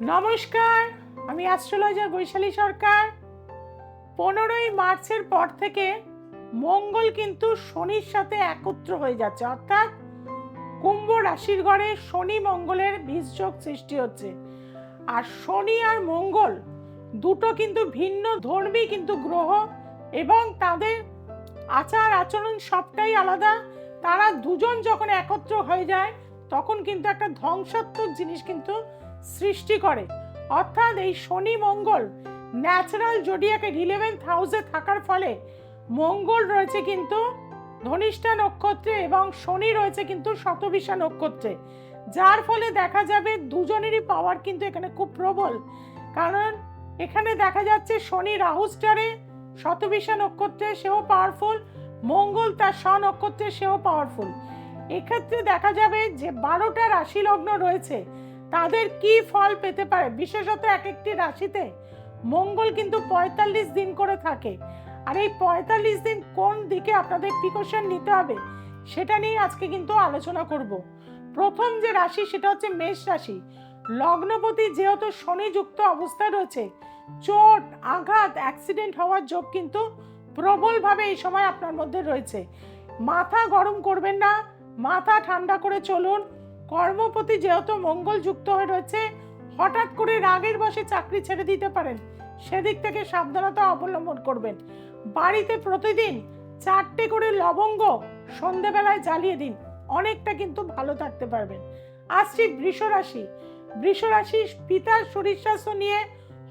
নমস্কার, আমি অ্যাস্ট্রোলজার বৈশালী সরকার। পনেরোই মার্চের পর থেকে মঙ্গল কিন্তু শনির সাথে একত্র হয়ে যাচ্ছে, অর্থাৎ কুম্ভ রাশির ঘরে শনি মঙ্গলের বীজযোগ সৃষ্টি হচ্ছে। আর শনি আর মঙ্গল দুটো কিন্তু ভিন্ন ধর্মী কিন্তু গ্রহ এবং তাদের আচার আচরণ সবটাই আলাদা। তারা দুজন যখন একত্র হয়ে যায়, তখন কিন্তু একটা ধ্বংসাত্মক জিনিস কিন্তু সৃষ্টি করে। অর্থাৎ এই শনি মঙ্গল ন্যাচারাল জোডিয়াকে ইলেভেন্থ হাউসে থাকার ফলে মঙ্গল রয়েছে কিন্তু ধনিষ্ঠা নক্ষত্রে এবং শনি রয়েছে কিন্তু শতবিশা নক্ষত্রে। যার ফলে দেখা যাবে দুজনেরই পাওয়ার কিন্তু এখানে খুব প্রবল। কারণ এখানে দেখা যাচ্ছে শনি রাহু স্টারে শতবিশা নক্ষত্রে সেও পাওয়ারফুল মঙ্গল তার স্ব নক্ষত্রে সেও পাওয়ারফুল এক্ষেত্রে দেখা যাবে যে বারোটা রাশি লগ্ন রয়েছে। তাদের কি ফল পেতে পারে? বিশেষত এক একটি রাশিতে। মঙ্গল কিন্তু পঁয়তাল্লিশ দিন করে থাকে। আর এই পঁয়তাল্লিশ দিন কোন দিকে আপনাদের প্রিকশন নিতে হবে, সেটা নিয়ে আজকে কিন্তু আলোচনা করব। প্রথম যে রাশি, সেটা হচ্ছে মেষ রাশি। লগ্নপতি যেহেতু শনিযুক্ত অবস্থায় রয়েছে, চোট, আঘাত অ্যাক্সিডেন্ট হওয়ার যোগ কিন্তু প্রবলভাবে এই সময় আপনার মধ্যে রয়েছে। মাথা গরম করবেন না, মাথা ঠান্ডা করে চলুন কর্মপতি যেহেতু মঙ্গল যুক্ত হয়ে রয়েছে, হঠাৎ করে রাগের বসে চাকরি ছেড়ে দিতে পারেন। সেদিক থেকে সাবধানতা অবলম্বন করবেন। বাড়িতে প্রতিদিন চারটে করে লবঙ্গ সন্ধেবেলায় জ্বালিয়ে দিন। অনেকটা কিন্তু ভালো থাকতে পারবেন। আসছি বৃষ রাশি। বৃষ রাশি পিতার শরীর স্বাস্থ্য নিয়ে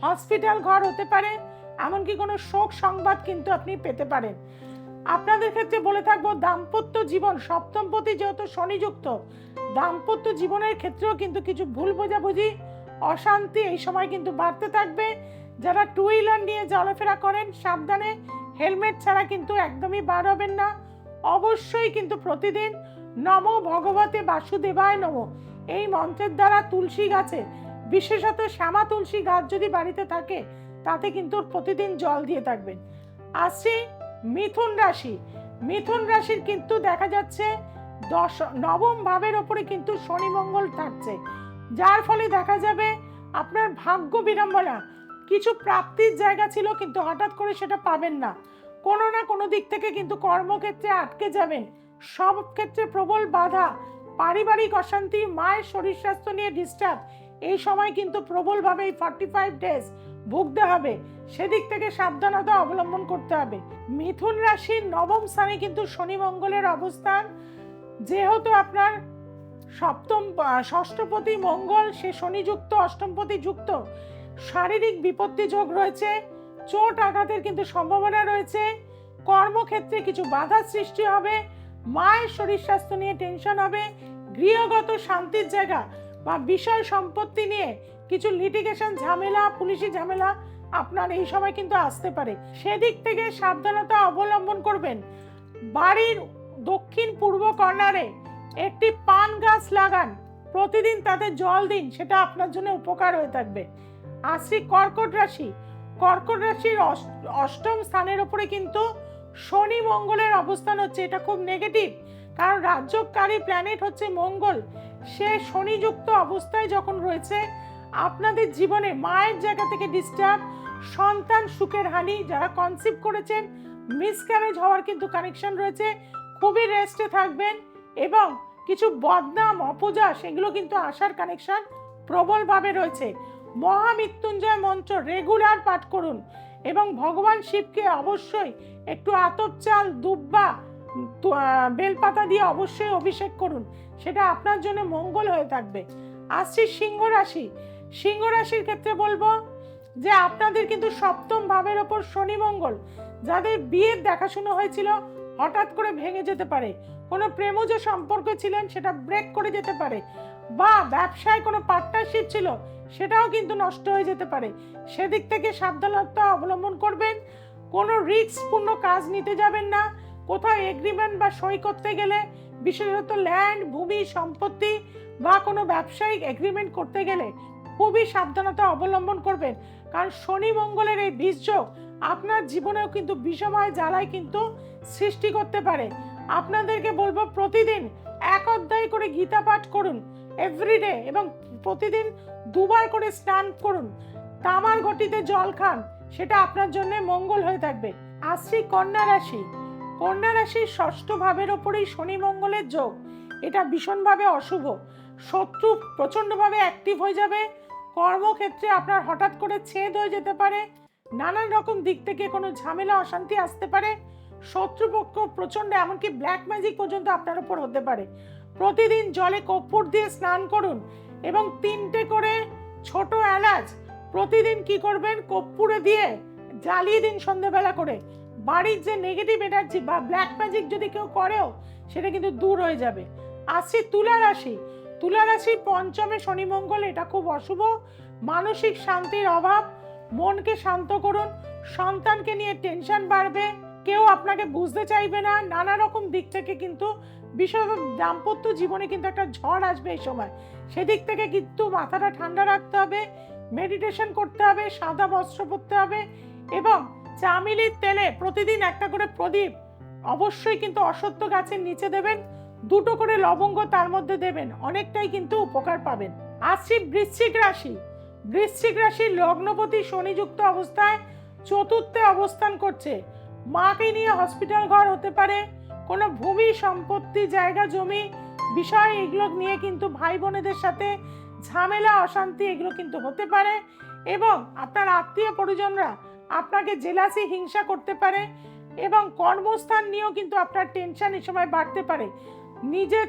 হসপিটাল ঘর হতে পারে, এমনকি কোনো শোক সংবাদ কিন্তু আপনি পেতে পারেন। আপনাদের ক্ষেত্রে বলে থাকব, দাম্পত্য জীবন সপ্তমপতি যেহেতু শনিযুক্ত, দাম্পত্য জীবনের ক্ষেত্রেও কিন্তু কিছু ভুল বোঝাবুঝি, অশান্তি এই সময় কিন্তু বাড়তে থাকবে। যারা টু হুইলার নিয়ে চলাফেরা করেন, সাবধানে হেলমেট ছাড়া কিন্তু একদমই বার হবেন না। অবশ্যই কিন্তু প্রতিদিন নম ভগবতে বাসুদেবায় নম। এই মন্ত্রের দ্বারা তুলসী গাছে, বিশেষত শ্যামা তুলসী গাছ যদি বাড়িতে থাকে, তাতে কিন্তু প্রতিদিন জল দিয়ে থাকবেন। আসছি মিথুন রাশি। মিথুন রাশির কিন্তু দেখা যাচ্ছে দশ, নবম ভাবের ওপরে কিন্তু শনি মঙ্গল থাকছে। যার ফলে দেখা যাবে আপনার ভাগ্য বিড়ম্বনা। কিছু প্রাপ্তির জায়গা ছিল কিন্তু হঠাৎ করে সেটা পাবেন না। কোনো না কোনো দিক থেকে কিন্তু কর্মক্ষেত্রে আটকে যাবেন। সব ক্ষেত্রে প্রবল বাধা, পারিবারিক অশান্তি, মায়ের শরীর স্বাস্থ্য নিয়ে ডিস্টার্ব এই সময় কিন্তু প্রবলভাবে এই ফর্টি ফাইভ ডেজ ভুগতে হবে। সেদিক থেকে সাবধানতা অবলম্বন করতে হবে। মিথুন রাশির নবম স্থানে কিন্তু শনি মঙ্গলের অবস্থান। যেহেতু আপনার সপ্তম ষষ্ঠপতি মঙ্গল, সে শনিযুক্ত, অষ্টমপতি যুক্ত। শারীরিক বিপত্তি যোগ রয়েছে, চোট আঘাতের কিন্তু সম্ভাবনা রয়েছে। কর্মক্ষেত্রে কিছু বাধা সৃষ্টি হবে। মায়ের শরীর স্বাস্থ্য নিয়ে টেনশন হবে। গৃহগত শান্তির জায়গা বা বিষয় সম্পত্তি নিয়ে কিছু লিটিগেশন ঝামেলা, পুলিশি ঝামেলা, আপনার এই সময় কিন্তু আসতে পারে। সেদিক থেকে সাবধানতা অবলম্বন করবেন। বাড়ির দক্ষিণ পূর্ব কর্নারে একটি পান গাছ লাগান। প্রতিদিন তাতে জল দিন, সেটা আপনার জন্য উপকার হয়ে থাকবে। আসি কর্কট রাশি, কর্কট রাশির অষ্টম স্থানের উপরে কিন্তু শনি মঙ্গলের অবস্থান হচ্ছে, এটা খুব নেগেটিভ কারণ রাজ্যকারী প্ল্যানেট হচ্ছে মঙ্গল। সে শনিযুক্ত অবস্থায় যখন রয়েছে আপনাদের জীবনে মায়ের জায়গা থেকে ডিস্টার্ব সন্তান সুখের হানি যারা কনসিভ করেছেন মিসক্যারেজ হওয়ার কিন্তু কানেকশন রয়েছে, খুবই রেস্টে থাকবেন এবং কিছু বদনাম, অপূজা সেগুলো কিন্তু আসার কানেকশন প্রবলভাবে রয়েছে। মহামৃত্যুঞ্জয় মন্ত্র রেগুলার পাঠ করুন এবং ভগবান শিবকে অবশ্যই একটু আতপ চাল, দুব্বা বেলপাতা দিয়ে অবশ্যই অভিষেক করুন, সেটা আপনার জন্য মঙ্গল হয়ে থাকবে। আসছি সিংহ রাশি সিংহ রাশির ক্ষেত্রে বলব যে আপনাদের কিন্তু সপ্তম ভাবের ওপর শনি মঙ্গল, যাদের বিয়ের দেখাশুনো হয়েছিল, হঠাৎ করে ভেঙে যেতে পারে। কোনো প্রেমজ সম্পর্ক ছিলেন, সেটা ব্রেক করে যেতে পারে। বা ব্যবসায় কোনো পার্টনারশিপ ছিল, সেটাও কিন্তু নষ্ট হয়ে যেতে পারে। সেদিক থেকে সাবধানতা অবলম্বন করবেন। কোনো রিস্কপূর্ণ কাজ নিতে যাবেন না। কোথাও এগ্রিমেন্ট বা সই করতে গেলে, বিশেষত ল্যান্ড ভূমি, সম্পত্তি বা কোনো ব্যবসায়িক এগ্রিমেন্ট করতে গেলে খুবই সাবধানতা অবলম্বন করবেন। কারণ শনি মঙ্গলের এই বীজযোগ আপনার জীবনেও কিন্তু বিষময় জ্বালায় কিন্তু সৃষ্টি করতে পারে। আপনাদেরকে বলব প্রতিদিন এক অধ্যায় করে গীতা পাঠ করুন এভরিডে এবং প্রতিদিন দুবার করে স্নান করুন। তামার ঘটিতে জল খান, সেটা আপনার জন্য মঙ্গল হয়ে থাকবে। আসছি কন্যা রাশি, কন্যা রাশির ষষ্ঠ ভাবের ওপরেই শনি মঙ্গলের যোগ। এটা ভীষণভাবে অশুভ। শত্রু প্রচণ্ডভাবে অ্যাক্টিভ হয়ে যাবে। কর্মক্ষেত্রে আপনার হঠাৎ করে ছেদ হয়ে যেতে পারে, নানান রকম দিক থেকে কোনো ঝামেলা, অশান্তি আসতে পারে, শত্রুপক্ষ প্রচণ্ড, এমনকি ব্ল্যাক ম্যাজিক পর্যন্ত আপনার উপর হতে পারে। প্রতিদিন জলে কর্পূর দিয়ে স্নান করুন এবং তিনটে করে ছোট এলাচ প্রতিদিন কি করবেন? কর্পূরে দিয়ে জ্বালিয়ে দিন সন্ধ্যেবেলা করে। বাড়ির যে নেগেটিভ এনার্জি বা ব্ল্যাক ম্যাজিক যদি কেউ করেও, সেটা কিন্তু দূর হয়ে যাবে। আসছি তুলা রাশি তুলা রাশি পঞ্চমে শনি মঙ্গল, এটা খুব অশুভ। মানসিক শান্তির অভাব, মনকে শান্ত করুন, সন্তানকে নিয়ে টেনশন বাড়বে, কেউ আপনাকে বুঝতে চাইবে না, নানা রকম দিক থেকে কিন্তু বিষয় দাম্পত্য জীবনে কিন্তু একটা ঝড় আসবে এই সময়। সেদিক থেকে কিন্তু মাথাটা ঠান্ডা রাখতে হবে মেডিটেশন করতে হবে, সাদা বস্ত্র পরতে হবে এবং চামিলির তেলে প্রতিদিন একটা করে প্রদীপ অবশ্যই কিন্তু অসত্য গাছের নিচে দেবেন। দুটো করে লবঙ্গ তার মধ্যে দেবেন, অনেকটাই কিন্তু উপকার পাবেন। আসছি বৃশ্চিক রাশি। বৃশ্চিক রাশির লগ্নপতি শনিযুক্ত অবস্থায় চতুর্থে অবস্থান করছে। মাকে নিয়ে হসপিটাল ঘর হতে পারে, কোনো ভূমি সম্পত্তি, জায়গা, জমি, বিষয় এগুলো নিয়ে কিন্তু ভাই বোনেদের সাথে ঝামেলা, অশান্তি এগুলো কিন্তু হতে পারে এবং আপনার আত্মীয় পরিজনরা আপনাকে জেলাসি হিংসা করতে পারে এবং কর্মস্থান নিয়েও কিন্তু আপনার টেনশন এই সময় বাড়তে পারে। নিজের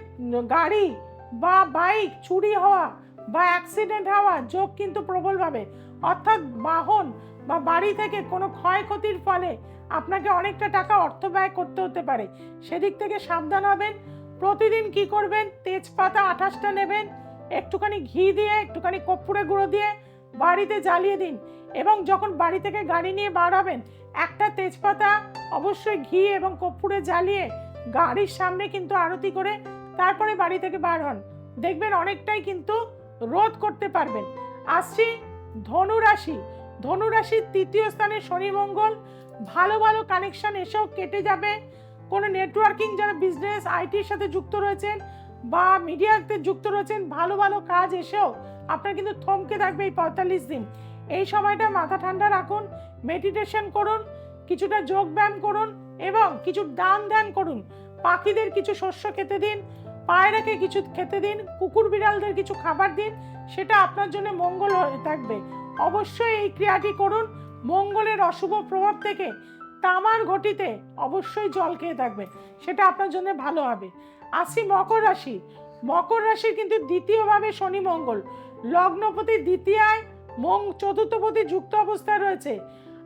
গাড়ি বা বাইক চুরি হওয়া বা অ্যাক্সিডেন্ট হওয়া যোগ কিন্তু প্রবলভাবে অর্থাৎ বাহন বা বাড়ি থেকে কোনো ক্ষয়ক্ষতির ফলে আপনাকে অনেকটা টাকা অর্থ ব্যয় করতে হতে পারে। সেদিক থেকে সাবধান হবেন। প্রতিদিন কি করবেন? তেজপাতা আঠাশটা নেবেন, একটুখানি ঘি দিয়ে, একটুখানি কর্পূরে গুঁড়ো দিয়ে বাড়িতে জ্বালিয়ে দিন এবং যখন বাড়ি থেকে গাড়ি নিয়ে বার হবেন, একটা তেজপাতা অবশ্যই ঘি এবং কর্পূরে জ্বালিয়ে গাড়ির সামনে কিন্তু আরতি করে তারপরে বাড়ি থেকে বার হন। দেখবেন অনেকটাই কিন্তু রোধ করতে পারবেন। আসছি ধনুরাশি। ধনুরাশির তৃতীয় স্থানে শনি মঙ্গল। ভালো ভালো কানেকশন এসেও কেটে যাবে। কোনো নেটওয়ার্কিং যারা বিজনেস আইটির সাথে যুক্ত রয়েছেন বা মিডিয়াতে যুক্ত রয়েছেন, ভালো ভালো কাজ এসেও আপনার কিন্তু থমকে থাকবে এই পঁয়তাল্লিশ দিন। এই সময়টা মাথা ঠান্ডা রাখুন মেডিটেশন করুন, কিছুটা যোগ ব্যায়াম করুন এবং কিছু দান ধ্যান করুন। পাখিদের কিছু শস্য খেতে দিন, পায়রাকে কিছু খেতে দিন, কুকুর বিড়ালদের কিছু খাবার দিন, সেটা আপনার জন্য মঙ্গল হয়ে থাকবে। অবশ্যই এই ক্রিয়াটি করুন, মঙ্গলের অশুভ প্রভাব থেকে তামার ঘটিতে অবশ্যই জল খেয়ে থাকবে, সেটা আপনার জন্য ভালো হবে। আসি মকর রাশি। মকর রাশির কিন্তু দ্বিতীয়ভাবে শনি মঙ্গল। লগ্নপতি দ্বিতীয়ায় মং চতুর্থপতি যুক্ত অবস্থায় রয়েছে।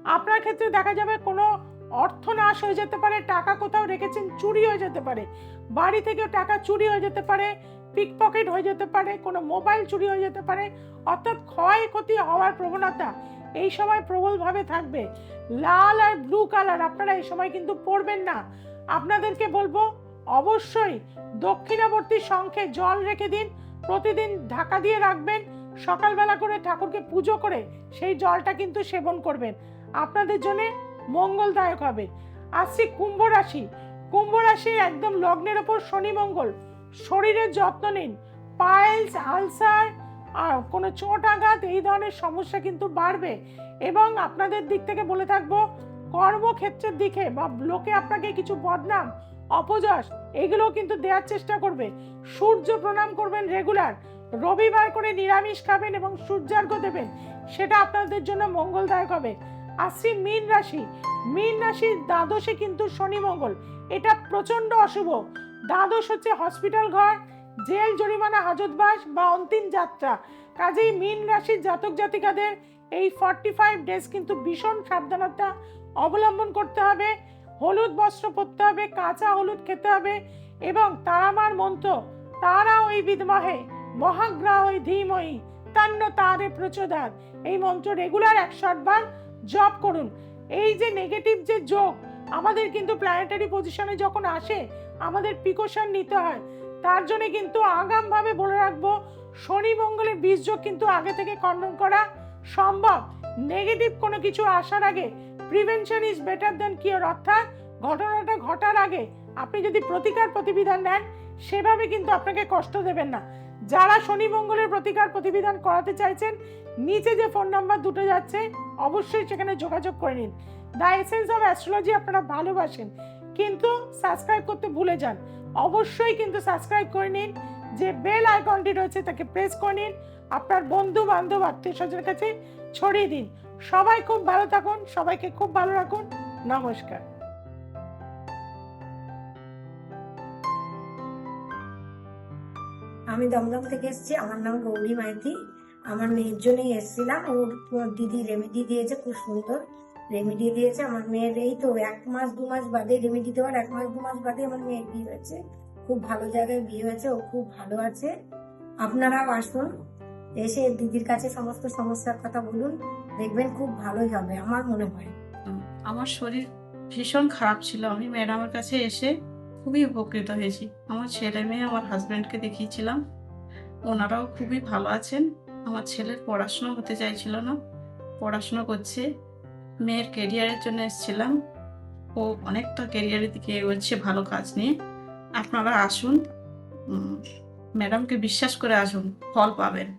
আপনার ক্ষেত্রে দেখা যাবে কোনো অর্থ নাশ হয়ে যেতে পারে, টাকা কোথাও রেখেছেন, চুরি হয়ে যেতে পারে। বাড়ি থেকেও টাকা চুরি হয়ে যেতে পারে পিক পকেট হয়ে যেতে পারে, কোনো মোবাইল চুরি হয়ে যেতে পারে, অর্থাৎ ক্ষয়ক্ষতি হওয়ার প্রবণতা এই সময় প্রবলভাবে থাকবে। লাল আর ব্লু কালার আপনারা এই সময় কিন্তু পরবেন না। আপনাদেরকে বলব, অবশ্যই দক্ষিণাবর্তী শঙ্খে জল রেখে দিন, প্রতিদিন ঢাকা দিয়ে রাখবেন, সকালবেলা করে ঠাকুরকে পুজো করে সেই জলটা কিন্তু সেবন করবেন। আপনাদের জন্য মঙ্গলদায়ক হবে। আসছি কুম্ভ রাশি। কুম্ভ রাশি একদম লগ্নের ওপর শনি মঙ্গল। শরীরের যত্ন নিন। পাইলস, আলসার আর কোনো চোট আঘাত, এই ধরনের সমস্যা কিন্তু বাড়বে। এবং আপনাদের দিক থেকে বলে থাকব, কর্মক্ষেত্রের দিকে বা লোকে আপনাকে কিছু বদনাম, অপযশ এগুলো কিন্তু দেওয়ার চেষ্টা করবে। সূর্য প্রণাম করবেন রেগুলার। রবিবার করে নিরামিষ খাবেন এবং সূর্যার্ঘ্য দেবেন। সেটা আপনাদের জন্য মঙ্গলদায়ক হবে। আসছি মীন রাশি। মীন রাশির দ্বাদশে কিন্তু শনি মঙ্গল। এটা প্রচণ্ড অশুভ। দ্বাদশ হচ্ছে হসপিটাল ঘর, জেল, জরিমানা, হাজতবাস বা অন্তিম যাত্রা। কাজেই মীন রাশির জাতক জাতিকাদের এই ফর্টি ফাইভ ডেজ কিন্তু ভীষণ সাবধানতা অবলম্বন করতে হবে। হলুদ বস্ত্র পরতে হবে, কাঁচা হলুদ খেতে হবে এবং তারামার মন্ত্র তারা ওই বিদমহে মহাগ্রাহী ধীময়ী তান্ন তারে প্রচোদার এই মন্ত্র রেগুলার একশো বার জপ করুন। এই যে নেগেটিভ যে যোগ, আমাদের কিন্তু প্ল্যানেটারি পজিশনে যখন আসে, আমাদের প্রিকশন নিতে হয়। তার জন্য কিন্তু আগামভাবে বলে রাখব, শনি মঙ্গলের বীজ যোগ কিন্তু আগে থেকে খণ্ডন করা সম্ভব। নেগেটিভ কোনো কিছু আসার আগে prevention is better than cure অর্থাৎ ঘটনাটা ঘটার আগে আপনি যদি প্রতিকার প্রতিবিধান নেন, সেভাবে কিন্তু আপনাকে কষ্ট দেবেন না। যারা শনি মঙ্গলের প্রতিকার প্রতিবিধান করাতে চাইছেন, নিচে যে ফোন নাম্বার দুটো যাচ্ছে অবশ্যই সেখানে যোগাযোগ করে নিন। দ্য এসেন্স অফ অ্যাস্ট্রোলজি আপনারা ভালোবাসেন। কিন্তু সাবস্ক্রাইব করতে ভুলে যান। অবশ্যই কিন্তু সাবস্ক্রাইব করে নিন। যে বেল আইকনটি রয়েছে তাকে প্রেস করে নিন। আপনার বন্ধু বান্ধব আত্মীয় স্বজনের কাছে ছড়িয়ে দিন। সবাই খুব ভালো থাকুন, সবাইকে খুব ভালো রাখুন। নমস্কার। আমি দমদম থেকে এসেছি। আমার নাম গৌরী মাইতি। আমার মেয়ের জন্যই এসেছিলাম। ওর দিদি রেমেডি দিয়েছে, খুব সুন্দর রেমেডি দিয়েছে। আমার মেয়ের এই তো এক মাস, দু মাস বাদে রেমেডি দেওয়ার এক মাস, দু মাস বাদে আমার মেয়ের বিয়ে হয়েছে। খুব ভালো জায়গায় বিয়ে হয়েছে, ও খুব ভালো আছে। আপনারাও আসুন, এসে দিদির কাছে সমস্ত সমস্যার কথা বলুন, দেখবেন খুব ভালোই হবে, আমার মনে হয়। আমার শরীর ভীষণ খারাপ ছিল, আমি ম্যাডামের কাছে এসে খুবই উপকৃত হয়েছি। আমার ছেলে মেয়ে, আমার হাজব্যান্ডকে দেখিয়েছিলাম, ওনারাও খুবই ভালো আছেন। আমার ছেলের পড়াশুনো হতে চাইছিল না। পড়াশুনো করছে। মেয়ের কেরিয়ারের জন্য এসেছিলাম। ও অনেকটা কেরিয়ারের দিকে এগোচ্ছে ভালো কাজ নিয়ে। আপনারা আসুন। ম্যাডামকে বিশ্বাস করে আসুন। ফল পাবেন।